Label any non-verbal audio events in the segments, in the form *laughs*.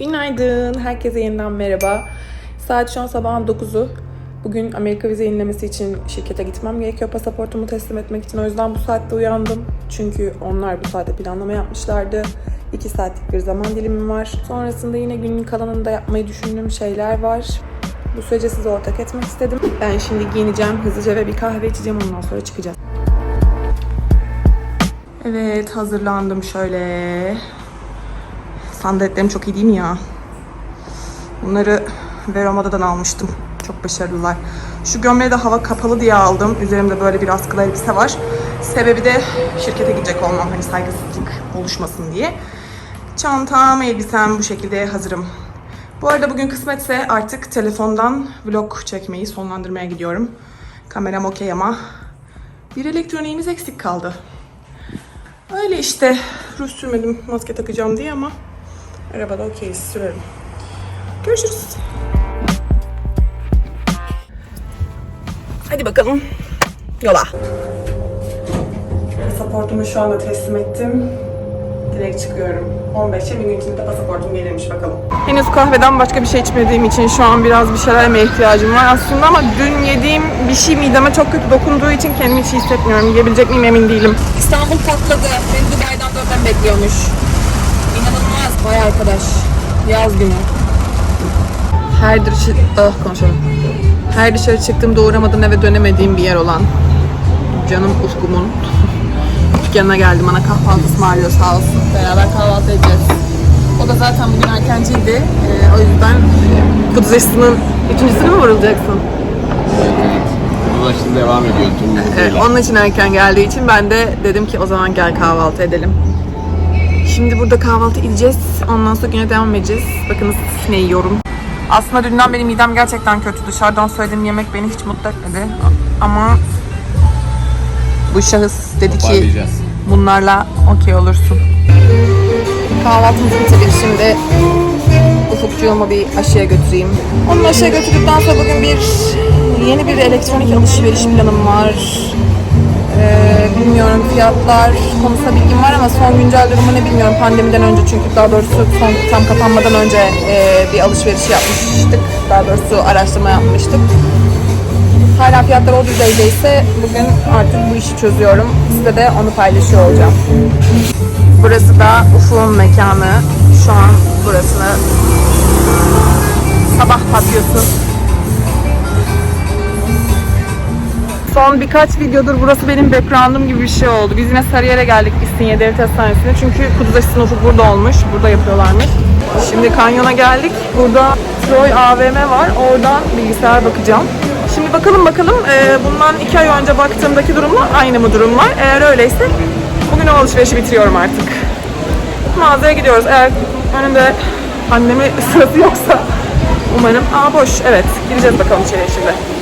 Günaydın. Herkese yeniden merhaba. Saat şu an sabahın 9'u. Bugün Amerika vize yenilemesi için şirkete gitmem gerekiyor pasaportumu teslim etmek için. O yüzden bu saatte uyandım. Çünkü onlar bu saatte planlama yapmışlardı. 2 saatlik bir zaman dilimim var. Sonrasında yine günün kalanında yapmayı düşündüğüm şeyler var. Bu sürece size ortak etmek istedim. Ben şimdi giyineceğim hızlıca ve bir kahve içeceğim ondan sonra çıkacağız. Evet hazırlandım şöyle. Sandaletlerim çok iyi değil mi ya? Bunları Veroma'dan almıştım. Çok başarılılar. Şu gömleği de hava kapalı diye aldım. Üzerimde böyle bir askılı elbise var. Sebebi de şirkete gidecek olmam. Hani saygısızlık oluşmasın diye. Çantam, elbisem bu şekilde hazırım. Bu arada bugün kısmetse artık telefondan vlog çekmeyi sonlandırmaya gidiyorum. Kameram okey ama bir elektroniğimiz eksik kaldı. Öyle işte. Ruj sürmedim maske takacağım diye ama arabada okey sürerim. Görüşürüz. Hadi bakalım yola. Pasaportumu şu anda teslim ettim. Direkt çıkıyorum. 15'e bir gün içinde pasaportum gelirmiş bakalım. Henüz kahveden başka bir şey içmediğim için şu an biraz bir şeyler yemeye ihtiyacım var aslında ama dün yediğim bir şey mideme çok kötü dokunduğu için kendimi hiç iyi hissetmiyorum. Yiyebilecek miyim emin değilim. İstanbul patladı. Beni Dubai'den dönmem bekliyormuş. Vay arkadaş. Yaz günü. Her dışarı... Ah konuşalım. Her dışarı çıktığımda uğramadığım eve dönemediğim bir yer olan canım Ufkum'un dükkanına *laughs* geldim. Bana kahvaltı ısmarlıyor sağ olsun. Beraber kahvaltı edeceğiz. O da zaten bugün erkenciydi. Ee, o yüzden Kuduz aşısının üçüncüsüne mi vurulacaksın? Ulaşım devam ediyor tüm Evet, onun için erken geldiği için ben de dedim ki o zaman gel kahvaltı edelim. Şimdi burada kahvaltı edeceğiz. Ondan sonra güne devam edeceğiz. Bakınız ne yiyorum. Aslında dünden beri midem gerçekten kötü. Dışarıdan söylediğim yemek beni hiç mutlu etmedi. Ama bu şahıs dedi ki bunlarla okey olursun. Kahvaltımızı bitirdik şimdi. Ufukcuğumu bir aşıya götüreyim. Onu aşıya götürdükten sonra bugün bir yeni bir elektronik alışveriş planım var. Bilmiyorum fiyatlar konusunda bilgim var ama son güncel durumu ne bilmiyorum pandemiden önce çünkü daha doğrusu son tam kapanmadan önce e, bir alışveriş yapmıştık. Daha doğrusu araştırma yapmıştık. Hala fiyatlar o düzeydeyse bugün artık bu işi çözüyorum. Size de onu paylaşıyor olacağım. Burası da Ufuk'un mekanı. Şu an burası sabah patyosu. Son birkaç videodur burası benim background'um gibi bir şey oldu. Biz yine Sarıyer'e geldik İstinye Devlet Hastanesi'ne. Çünkü Kuduz aşısının Ufuk burada olmuş. Burada yapıyorlarmış. Şimdi kanyona geldik. Burada Troy AVM var. Oradan bilgisayar bakacağım. Şimdi bakalım bakalım e, bundan iki ay önce baktığımdaki durumla aynı mı durumlar? Eğer öyleyse bugün o alışverişi bitiriyorum artık. Mağazaya gidiyoruz. Eğer önünde annemi *laughs* sırası yoksa umarım. Aa boş. Evet. Gireceğiz bakalım içeriye şimdi.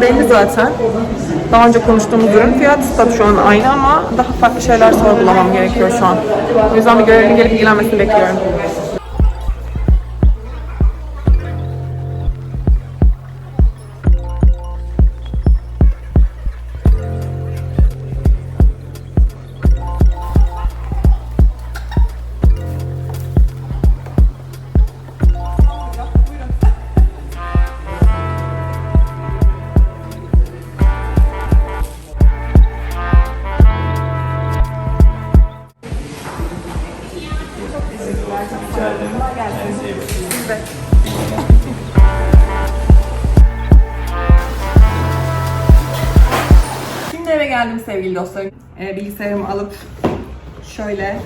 Belli zaten. Daha önce konuştuğumuz ürün fiyat tabii şu an aynı ama daha farklı şeyler sorgulamam gerekiyor şu an. O yüzden bir görevlinin gelip ilgilenmesini bekliyorum. Dostlarım. Ee, bilgisayarımı alıp şöyle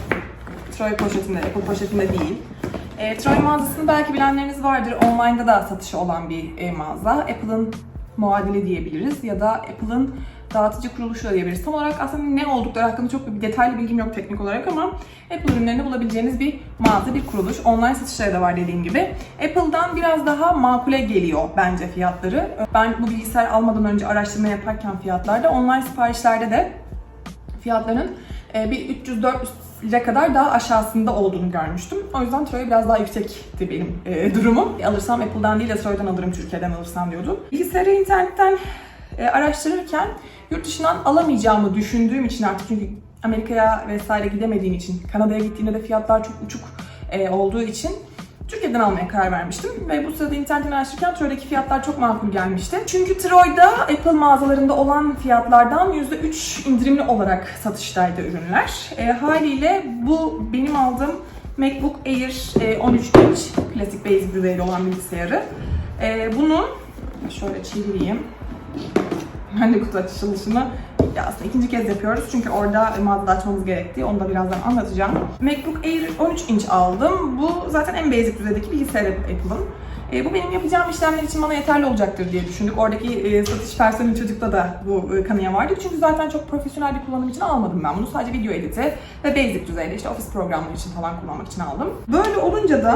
Troy poşetinde, Apple poşetinde değil. E, Troy mağazasını belki bilenleriniz vardır. Online'da da satışı olan bir e, mağaza. Apple'ın muadili diyebiliriz ya da Apple'ın dağıtıcı kuruluşu da diyebiliriz. Tam olarak aslında ne oldukları hakkında çok bir detaylı bilgim yok teknik olarak ama Apple ürünlerini bulabileceğiniz bir mağaza, bir kuruluş. Online satışları da var dediğim gibi. Apple'dan biraz daha makule geliyor bence fiyatları. Ben bu bilgisayar almadan önce araştırma yaparken fiyatlarda, online siparişlerde de fiyatların e, bir 300-400 lira kadar daha aşağısında olduğunu görmüştüm. O yüzden Troy biraz daha yüksekti benim e, durumum. Alırsam Apple'dan değil de Troy'dan alırım Türkiye'den alırsam diyordum. Bilgisayarı internetten e, araştırırken yurt dışından alamayacağımı düşündüğüm için artık çünkü Amerika'ya vesaire gidemediğim için, Kanada'ya gittiğimde de fiyatlar çok uçuk e, olduğu için Türkiye'den almaya karar vermiştim ve bu sırada internetten araştırırken Troy'daki fiyatlar çok makul gelmişti. Çünkü Troy'da Apple mağazalarında olan fiyatlardan %3 indirimli olarak satıştaydı ürünler. E, haliyle bu benim aldığım MacBook Air e, 13 inç klasik base olan bilgisayarı. E, bunu şöyle çevireyim. De kutu açılışını aslında ikinci kez yapıyoruz çünkü orada mağazada açmamız gerektiği onu da birazdan anlatacağım. MacBook Air 13 inç aldım. Bu zaten en basic düzeydeki bilgisayar Apple'ın. E, bu benim yapacağım işlemler için bana yeterli olacaktır diye düşündük. Oradaki e, satış personeli çocukta da bu e, kanıya vardı. Çünkü zaten çok profesyonel bir kullanım için almadım ben bunu. Sadece video editi ve basic düzeyde işte ofis programları için falan kullanmak için aldım. Böyle olunca da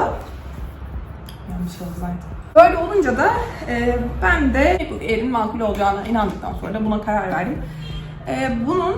yanlış oldu zaten. Böyle olunca da e, ben de MacBook Air'in makul olacağına inandıktan sonra da buna karar verdim. E, bunun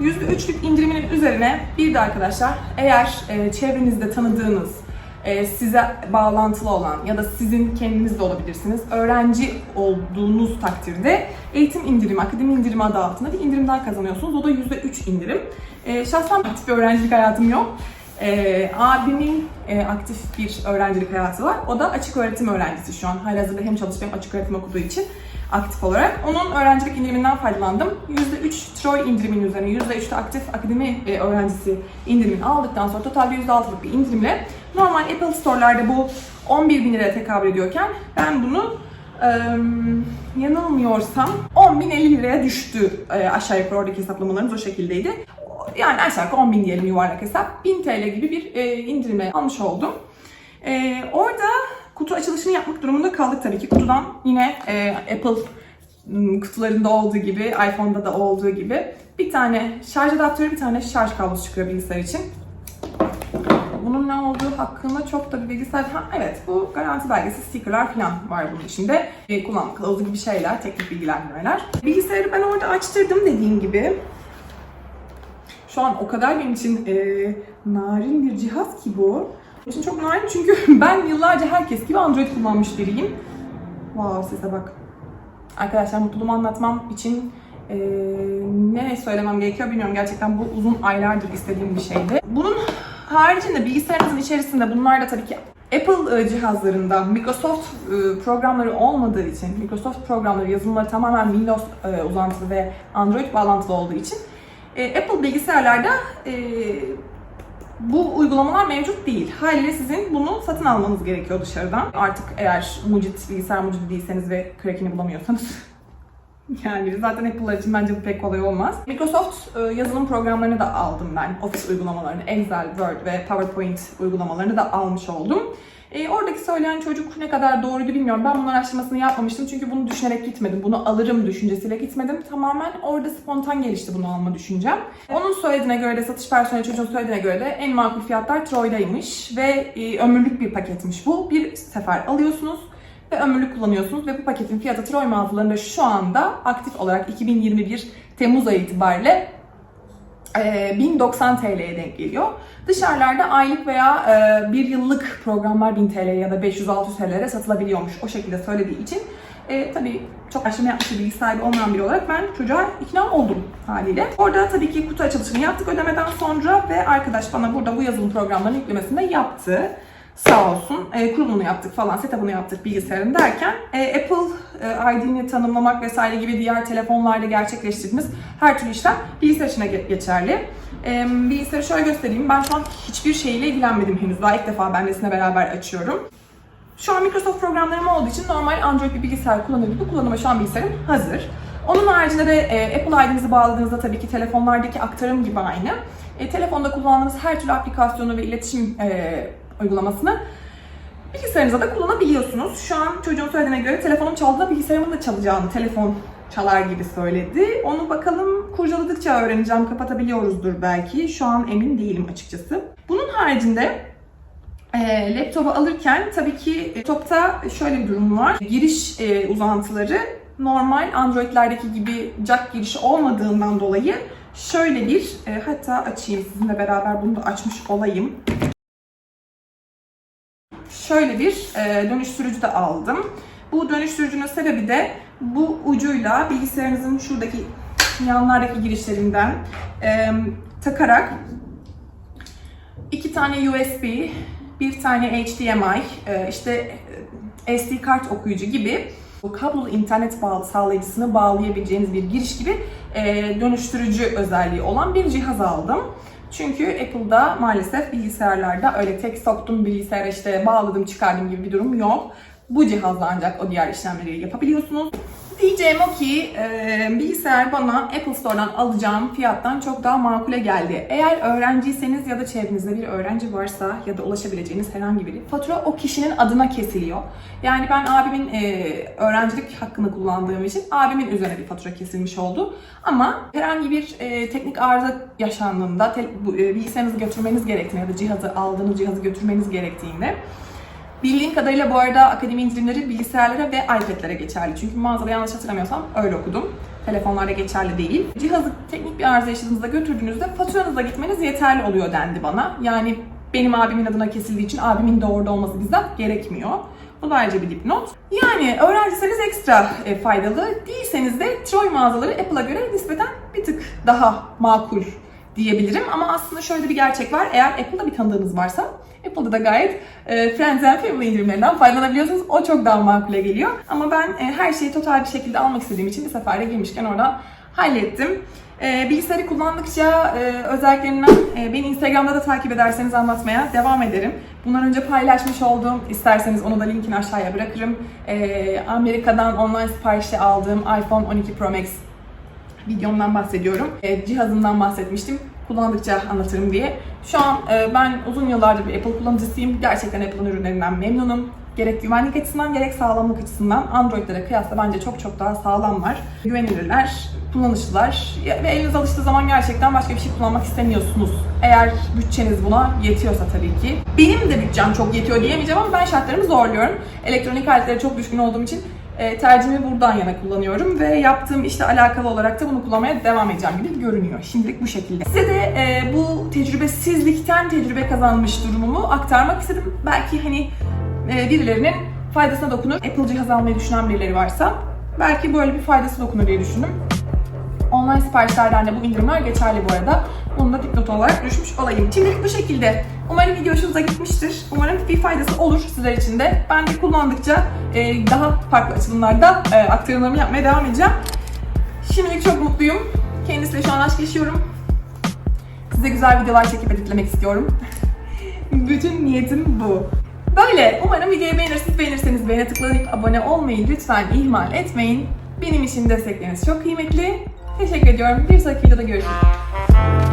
%3'lük indiriminin üzerine bir de arkadaşlar eğer e, çevrenizde tanıdığınız e, size bağlantılı olan ya da sizin kendiniz de olabilirsiniz öğrenci olduğunuz takdirde eğitim indirimi, akademi indirimi adı altında bir indirim daha kazanıyorsunuz. O da %3 indirim. E, şahsen aktif bir öğrencilik hayatım yok. Ee, abimin e, aktif bir öğrencilik hayatı var. O da açık öğretim öğrencisi şu an. Halihazırda hem çalışıp hem açık öğretim okuduğu için aktif olarak. Onun öğrencilik indiriminden faydalandım. %3 Troy indiriminin üzerine %3 de aktif akademi e, öğrencisi indirimini aldıktan sonra totalde %6'lık bir indirimle normal Apple Store'larda bu 11 bin liraya tekabül ediyorken ben bunu e, yanılmıyorsam 10.050 liraya düştü e, aşağı yukarı oradaki hesaplamalarımız o şekildeydi yani aşağı yukarı 10 bin diyelim yuvarlak hesap. 1000 TL gibi bir e, indirime almış oldum. E, orada kutu açılışını yapmak durumunda kaldık tabii ki. Kutudan yine e, Apple kutularında olduğu gibi, iPhone'da da olduğu gibi bir tane şarj adaptörü, bir tane şarj kablosu çıkıyor bilgisayar için. Bunun ne olduğu hakkında çok da bir bilgi sahibi. Ha, evet bu garanti belgesi, stickerlar falan var bunun içinde. E, kullanma kılavuzu gibi şeyler, teknik bilgilendirmeler. Bilgisayarı ben orada açtırdım dediğim gibi. Şu an o kadar benim için e, narin bir cihaz ki bu. İçin çok narin çünkü *laughs* ben yıllarca herkes gibi Android kullanmış biriyim. Wow size bak. Arkadaşlar mutluluğumu anlatmam için e, ne söylemem gerekiyor bilmiyorum. Gerçekten bu uzun aylardır istediğim bir şeydi. Bunun haricinde bilgisayarınızın içerisinde bunlar da tabii ki Apple e, cihazlarında Microsoft e, programları olmadığı için, Microsoft programları yazılımları tamamen Windows e, uzantılı ve Android bağlantılı olduğu için e, Apple bilgisayarlarda e, bu uygulamalar mevcut değil. Haliyle sizin bunu satın almanız gerekiyor dışarıdan. Artık eğer mucit, bilgisayar mucidi değilseniz ve crack'ini bulamıyorsanız. *laughs* yani zaten Apple'lar için bence bu pek kolay olmaz. Microsoft e, yazılım programlarını da aldım ben. Office uygulamalarını, Excel, Word ve PowerPoint uygulamalarını da almış oldum. E, oradaki söyleyen çocuk ne kadar doğruydu bilmiyorum. Ben bunun araştırmasını yapmamıştım çünkü bunu düşünerek gitmedim. Bunu alırım düşüncesiyle gitmedim. Tamamen orada spontan gelişti bunu alma düşüncem. Onun söylediğine göre de satış personeli çocuğun söylediğine göre de en makul fiyatlar Troy'daymış ve e, ömürlük bir paketmiş bu. Bir sefer alıyorsunuz ve ömürlük kullanıyorsunuz ve bu paketin fiyatı Troy mağazalarında şu anda aktif olarak 2021 Temmuz ayı itibariyle e, 1090 TL'ye denk geliyor. Dışarılarda aylık veya e, bir yıllık programlar 1000 TL ya da 500-600 TL'lere satılabiliyormuş. O şekilde söylediği için e, tabii çok araştırma yapmış bir bilgi sahibi olmayan biri olarak ben çocuğa ikna oldum haliyle. Orada tabii ki kutu açılışını yaptık ödemeden sonra ve arkadaş bana burada bu yazılım programlarının yüklemesini yaptı. Sağ olsun. E, kurulumunu yaptık falan, setup'ını yaptık bilgisayarın derken e, Apple e, ID'ni tanımlamak vesaire gibi diğer telefonlarda gerçekleştirdiğimiz her türlü işlem bilgisayar için de ge- geçerli. E, bilgisayarı şöyle göstereyim. Ben şu an hiçbir şeyle ilgilenmedim henüz. Daha ilk defa ben de sizinle beraber açıyorum. Şu an Microsoft programlarım olduğu için normal Android bir bilgisayar kullanır gibi kullanıma şu an bilgisayarım hazır. Onun haricinde de e, Apple ID'nizi bağladığınızda tabii ki telefonlardaki aktarım gibi aynı. E, telefonda kullandığınız her türlü aplikasyonu ve iletişim e, uygulamasını bilgisayarınıza da kullanabiliyorsunuz. Şu an çocuğun söylediğine göre telefonum çaldığında bilgisayarımın da çalacağını telefon çalar gibi söyledi. Onu bakalım kurcaladıkça öğreneceğim. Kapatabiliyoruzdur belki. Şu an emin değilim açıkçası. Bunun haricinde e, laptopu alırken tabii ki laptopta şöyle bir durum var. Giriş e, uzantıları normal Android'lerdeki gibi jack girişi olmadığından dolayı Şöyle bir, e, hatta açayım sizinle beraber bunu da açmış olayım. Şöyle bir e, dönüştürücü de aldım. Bu dönüştürücünün sebebi de bu ucuyla bilgisayarınızın şuradaki yanlardaki girişlerinden e, takarak iki tane USB, bir tane HDMI, e, işte e, SD kart okuyucu gibi bu kablolu internet bağlı sağlayıcısını bağlayabileceğiniz bir giriş gibi e, dönüştürücü özelliği olan bir cihaz aldım. Çünkü Apple'da maalesef bilgisayarlarda öyle tek soktum bilgisayara işte bağladım çıkardım gibi bir durum yok. Bu cihazla ancak o diğer işlemleri yapabiliyorsunuz. Diyeceğim o ki e, bilgisayar bana Apple Store'dan alacağım fiyattan çok daha makule geldi. Eğer öğrenciyseniz ya da çevrenizde bir öğrenci varsa ya da ulaşabileceğiniz herhangi biri fatura o kişinin adına kesiliyor. Yani ben abimin e, öğrencilik hakkını kullandığım için abimin üzerine bir fatura kesilmiş oldu. Ama herhangi bir e, teknik arıza yaşandığında te, bu, e, bilgisayarınızı götürmeniz gerektiğinde ya da cihazı aldığınız cihazı götürmeniz gerektiğinde Bildiğim kadarıyla bu arada akademi indirimleri bilgisayarlara ve iPad'lere geçerli. Çünkü mağazada yanlış hatırlamıyorsam öyle okudum. Telefonlarda geçerli değil. Cihazı teknik bir arıza yaşadığınızda götürdüğünüzde faturanızla gitmeniz yeterli oluyor dendi bana. Yani benim abimin adına kesildiği için abimin de orada olması bizzat gerekmiyor. Bu da ayrıca bir dipnot. Yani öğrenciyseniz ekstra e, faydalı, değilseniz de Troy mağazaları Apple'a göre nispeten bir tık daha makul diyebilirim. Ama aslında şöyle bir gerçek var. Eğer Apple'da bir tanıdığınız varsa Apple'da da gayet e, Friends and Family indirimlerinden faydalanabiliyorsunuz. O çok daha makule geliyor. Ama ben e, her şeyi total bir şekilde almak istediğim için bir seferde girmişken oradan hallettim. E, bilgisayarı kullandıkça e, özelliklerinden e, beni Instagram'da da takip ederseniz anlatmaya devam ederim. Bundan önce paylaşmış olduğum, isterseniz onu da linkini aşağıya bırakırım. E, Amerika'dan online siparişi aldığım iPhone 12 Pro Max videomdan bahsediyorum. E, cihazından bahsetmiştim. Kullandıkça anlatırım diye. Şu an e, ben uzun yıllardır bir Apple kullanıcısıyım. Gerçekten Apple'ın ürünlerinden memnunum. Gerek güvenlik açısından gerek sağlamlık açısından Android'lere kıyasla bence çok çok daha sağlamlar. Güvenilirler, kullanışlılar ve eliniz alıştığı zaman gerçekten başka bir şey kullanmak istemiyorsunuz. Eğer bütçeniz buna yetiyorsa tabii ki. Benim de bütçem çok yetiyor diyemeyeceğim ama ben şartlarımı zorluyorum. Elektronik aletlere çok düşkün olduğum için e, tercihimi buradan yana kullanıyorum ve yaptığım işte alakalı olarak da bunu kullanmaya devam edeceğim gibi görünüyor. Şimdilik bu şekilde. Size de e, bu tecrübesizlikten tecrübe kazanmış durumumu aktarmak istedim. Belki hani e, birilerinin faydasına dokunur. Apple cihaz almayı düşünen birileri varsa belki böyle bir faydası dokunur diye düşündüm. Online siparişlerden de bu indirimler geçerli bu arada. Bunu da dipnot olarak düşmüş olayım. Şimdilik bu şekilde. Umarım video hoşunuza gitmiştir. Umarım bir faydası olur sizler için de. Ben de kullandıkça e, daha farklı açılımlarda e, aktarımlarımı yapmaya devam edeceğim. Şimdilik çok mutluyum. Kendisiyle şu an aşk yaşıyorum. Size güzel videolar çekip editlemek istiyorum. *laughs* Bütün niyetim bu. Böyle. Umarım videoyu beğenirsiniz. Beğenirseniz beğene tıklayıp abone olmayı lütfen ihmal etmeyin. Benim için destekleriniz çok kıymetli. Teşekkür ediyorum. Bir sonraki videoda görüşürüz.